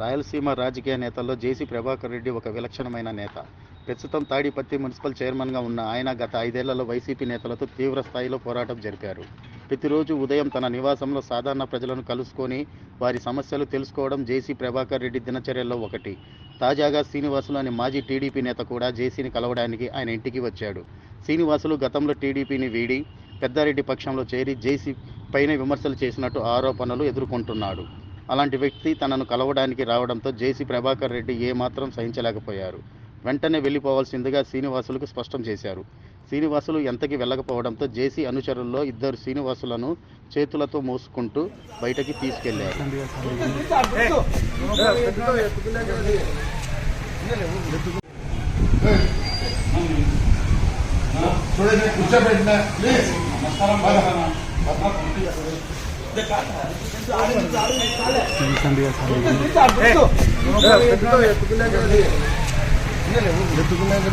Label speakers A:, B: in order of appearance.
A: రాయలసీమ రాజకీయ నేతల్లో జేసీ ప్రభాకర్ రెడ్డి ఒక విలక్షణమైన నేత. ప్రస్తుతం తాడిపత్తి మున్సిపల్ చైర్మన్గా ఉన్న ఆయన గత ఐదేళ్ళలో వైసీపీ నేతలతో తీవ్ర స్థాయిలో పోరాటం జరిపారు. ప్రతిరోజు ఉదయం తన నివాసంలో సాధారణ ప్రజలను కలుసుకొని వారి సమస్యలు తెలుసుకోవడం జేసీ ప్రభాకర్ రెడ్డి దినచర్యల్లో ఒకటి. తాజాగా శ్రీనివాసులు అనే మాజీ టీడీపీ నేత కూడా జేసీని కలవడానికి ఆయన ఇంటికి వచ్చాడు. శ్రీనివాసులు గతంలో టీడీపీని వీడి పెద్దారెడ్డి పక్షంలో చేరి జేసీ పైన విమర్శలు చేసినట్టు ఆరోపణలు ఎదుర్కొంటున్నాడు. అలాంటి వ్యక్తి తనను కలవడానికి రావడంతో జేసీ ప్రభాకర్ రెడ్డి ఏమాత్రం సహించలేకపోయారు. వెంటనే వెళ్ళిపోవాల్సిందిగా శ్రీనివాసులకు స్పష్టం చేశారు. శ్రీనివాసులు ఎంతకి వెళ్ళకపోవడంతో జేసీ అనుచరుల్లో ఇద్దరు శ్రీనివాసులను చేతులతో మోసుకుంటూ బయటకి తీసుకెళ్ళారు.
B: చూడండి